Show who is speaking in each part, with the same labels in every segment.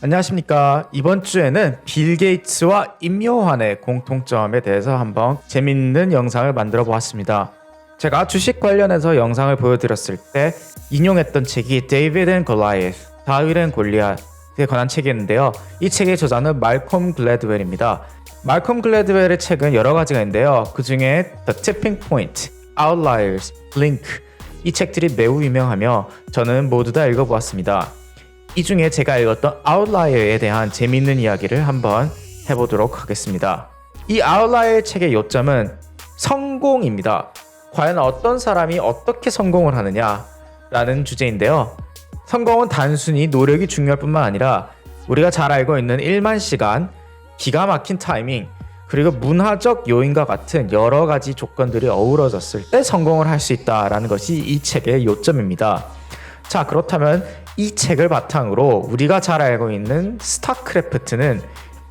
Speaker 1: 안녕하십니까. 이번 주에는 빌 게이츠와 임요환의 공통점에 대해서 한번 재밌는 영상을 만들어 보았습니다. 제가 주식 관련해서 영상을 보여드렸을 때 인용했던 책이 데이비드 앤 골라이트, 다윗 앤 골리앗에 관한 책이었는데요. 이 책의 저자는 말콤 글래드웰입니다. 말콤 글래드웰의 책은 여러 가지가 있는데요. 그 중에 The Tipping Point, Outliers, Blink 이 책들이 매우 유명하며 저는 모두 다 읽어보았습니다. 이 중에 제가 읽었던 아웃라이어에 대한 재미있는 이야기를 한번 해보도록 하겠습니다. 이 아웃라이어 책의 요점은 성공입니다. 과연 어떤 사람이 어떻게 성공을 하느냐라는 주제인데요. 성공은 단순히 노력이 중요할 뿐만 아니라 우리가 잘 알고 있는 1만 시간, 기가 막힌 타이밍, 그리고 문화적 요인과 같은 여러 가지 조건들이 어우러졌을 때 성공을 할 수 있다라는 것이 이 책의 요점입니다. 자, 그렇다면 이 책을 바탕으로 우리가 잘 알고 있는 스타크래프트는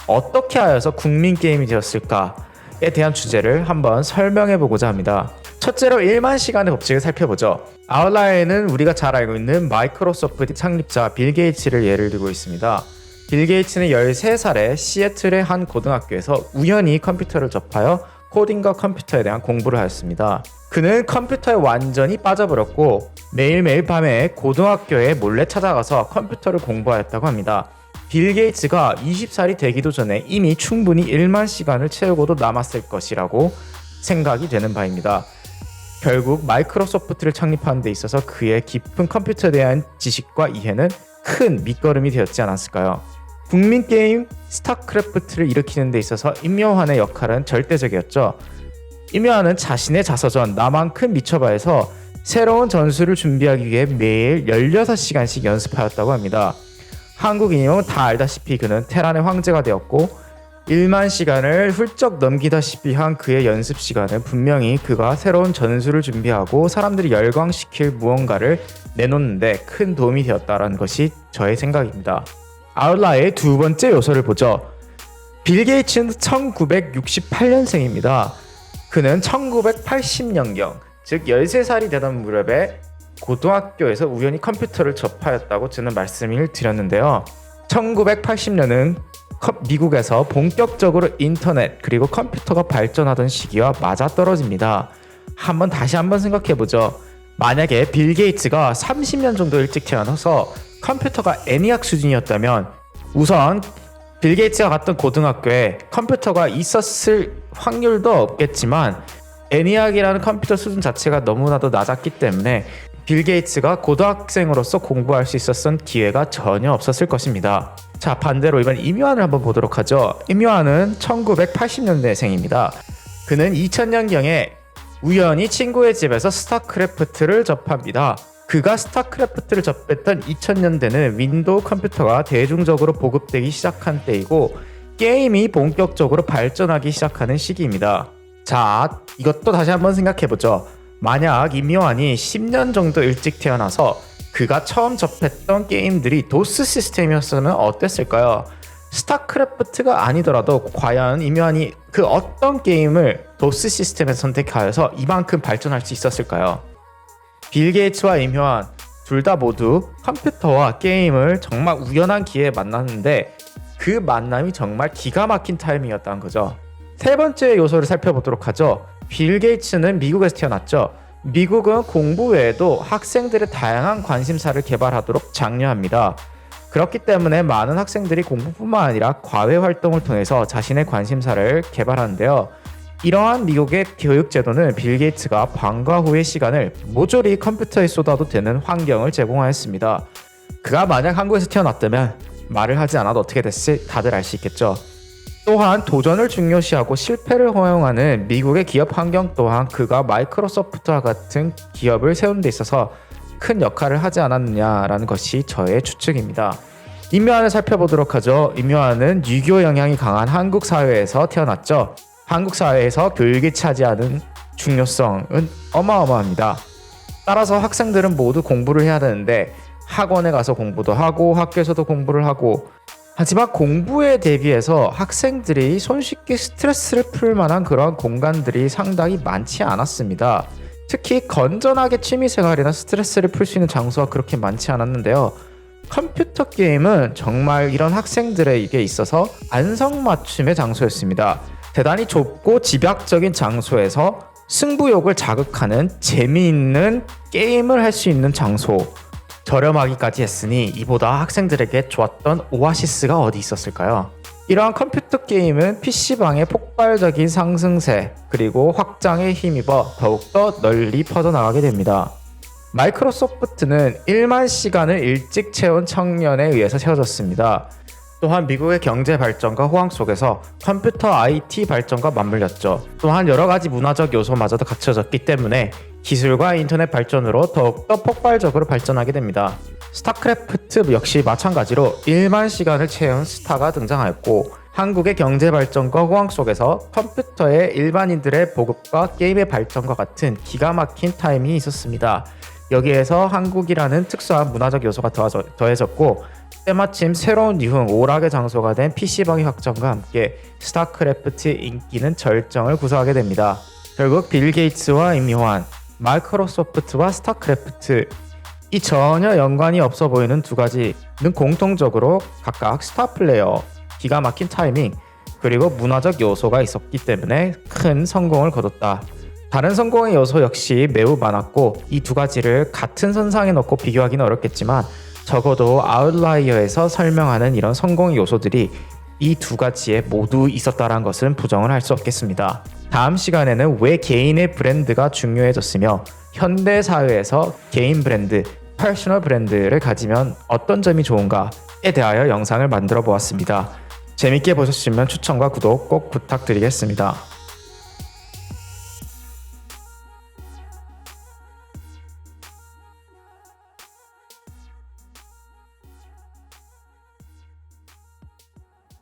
Speaker 1: 어떻게 하여서 국민 게임이 되었을까에 대한 주제를 한번 설명해 보고자 합니다. 첫째로 1만 시간의 법칙을 살펴보죠. 아웃라이어는 우리가 잘 알고 있는 마이크로소프트 창립자 빌 게이츠를 예를 들고 있습니다. 빌 게이츠는 13살에 시애틀의 한 고등학교에서 우연히 컴퓨터를 접하여 코딩과 컴퓨터에 대한 공부를 하였습니다. 그는 컴퓨터에 완전히 빠져버렸고 매일매일 밤에 고등학교에 몰래 찾아가서 컴퓨터를 공부하였다고 합니다. 빌 게이츠가 20살이 되기도 전에 이미 충분히 1만 시간을 채우고도 남았을 것이라고 생각이 되는 바입니다. 결국 마이크로소프트를 창립하는 데 있어서 그의 깊은 컴퓨터에 대한 지식과 이해는 큰 밑거름이 되었지 않았을까요? 국민 게임 스타크래프트를 일으키는 데 있어서 임요환의 역할은 절대적이었죠. 임요환은 자신의 자서전 나만큼 미쳐봐에서 새로운 전술을 준비하기 위해 매일 16시간씩 연습하였다고 합니다. 한국인이면 다 알다시피 그는 테란의 황제가 되었고 1만 시간을 훌쩍 넘기다시피 한 그의 연습 시간은 분명히 그가 새로운 전술을 준비하고 사람들이 열광시킬 무언가를 내놓는데 큰 도움이 되었다라는 것이 저의 생각입니다. 아웃라의 두 번째 요소를 보죠. 빌 게이츠는 1968년생입니다. 그는 1980년경, 즉 13살이 되던 무렵에 고등학교에서 우연히 컴퓨터를 접하였다고 저는 말씀을 드렸는데요. 1980년은 미국에서 본격적으로 인터넷 그리고 컴퓨터가 발전하던 시기와 맞아떨어집니다. 한번 다시 한번 생각해 보죠. 만약에 빌 게이츠가 30년 정도 일찍 태어나서 컴퓨터가 애니악 수준이었다면 우선 빌 게이츠가 갔던 고등학교에 컴퓨터가 있었을 확률도 없겠지만 애니악이라는 컴퓨터 수준 자체가 너무나도 낮았기 때문에 빌 게이츠가 고등학생으로서 공부할 수 있었던 기회가 전혀 없었을 것입니다. 자 반대로 이번 임요한을 한번 보도록 하죠. 임요한은 1980년대생입니다. 그는 2000년경에 우연히 친구의 집에서 스타크래프트를 접합니다. 그가 스타크래프트를 접했던 2000년대는 윈도우 컴퓨터가 대중적으로 보급되기 시작한 때이고 게임이 본격적으로 발전하기 시작하는 시기입니다. 자, 이것도 다시 한번 생각해보죠. 만약 임요한이 10년 정도 일찍 태어나서 그가 처음 접했던 게임들이 도스 시스템이었으면 어땠을까요? 스타크래프트가 아니더라도 과연 임요한이 그 어떤 게임을 도스 시스템에 선택하여서 이만큼 발전할 수 있었을까요? 빌 게이츠와 임요한 둘 다 모두 컴퓨터와 게임을 정말 우연한 기회에 만났는데 그 만남이 정말 기가 막힌 타이밍이었다는 거죠. 세 번째 요소를 살펴보도록 하죠. 빌 게이츠는 미국에서 태어났죠. 미국은 공부 외에도 학생들의 다양한 관심사를 개발하도록 장려합니다. 그렇기 때문에 많은 학생들이 공부뿐만 아니라 과외 활동을 통해서 자신의 관심사를 개발하는데요. 이러한 미국의 교육 제도는 빌 게이츠가 방과 후의 시간을 모조리 컴퓨터에 쏟아도 되는 환경을 제공하였습니다. 그가 만약 한국에서 태어났다면 말을 하지 않아도 어떻게 됐을지 다들 알 수 있겠죠. 또한 도전을 중요시하고 실패를 허용하는 미국의 기업 환경 또한 그가 마이크로소프트와 같은 기업을 세우는 데 있어서 큰 역할을 하지 않았느냐라는 것이 저의 추측입니다. 임요한을 살펴보도록 하죠. 임요한은 유교 영향이 강한 한국 사회에서 태어났죠. 한국 사회에서 교육이 차지하는 중요성은 어마어마합니다. 따라서 학생들은 모두 공부를 해야 되는데 학원에 가서 공부도 하고 학교에서도 공부를 하고 하지만 공부에 대비해서 학생들이 손쉽게 스트레스를 풀 만한 그런 공간들이 상당히 많지 않았습니다. 특히 건전하게 취미생활이나 스트레스를 풀 수 있는 장소가 그렇게 많지 않았는데요. 컴퓨터 게임은 정말 이런 학생들에게 있어서 안성맞춤의 장소였습니다. 대단히 좁고 집약적인 장소에서 승부욕을 자극하는 재미있는 게임을 할 수 있는 장소. 저렴하기까지 했으니 이보다 학생들에게 좋았던 오아시스가 어디 있었을까요? 이러한 컴퓨터 게임은 PC방의 폭발적인 상승세 그리고 확장에 힘입어 더욱더 널리 퍼져나가게 됩니다. 마이크로소프트는 1만 시간을 일찍 채운 청년에 의해서 세워졌습니다. 또한 미국의 경제 발전과 호황 속에서 컴퓨터 IT 발전과 맞물렸죠. 또한 여러 가지 문화적 요소마저도 갖춰졌기 때문에 기술과 인터넷 발전으로 더욱더 폭발적으로 발전하게 됩니다. 스타크래프트 역시 마찬가지로 1만 시간을 채운 스타가 등장하였고 한국의 경제 발전과 호황 속에서 컴퓨터의 일반인들의 보급과 게임의 발전과 같은 기가 막힌 타이밍이 있었습니다. 여기에서 한국이라는 특수한 문화적 요소가 더해졌고 때마침 새로운 유흥 오락의 장소가 된 PC방의 확장과 함께 스타크래프트의 인기는 절정을 구사하게 됩니다. 결국 빌 게이츠와 임요한, 마이크로소프트와 스타크래프트 이 전혀 연관이 없어 보이는 두 가지는 공통적으로 각각 스타 플레이어, 기가 막힌 타이밍, 그리고 문화적 요소가 있었기 때문에 큰 성공을 거뒀다. 다른 성공의 요소 역시 매우 많았고 이 두 가지를 같은 선상에 넣고 비교하기는 어렵겠지만 적어도 아웃라이어에서 설명하는 이런 성공의 요소들이 이 두 가지에 모두 있었다는 것은 부정을 할 수 없겠습니다. 다음 시간에는 왜 개인의 브랜드가 중요해졌으며 현대 사회에서 개인 브랜드, 퍼스널 브랜드를 가지면 어떤 점이 좋은가에 대하여 영상을 만들어 보았습니다. 재밌게 보셨으면 추천과 구독 꼭 부탁드리겠습니다.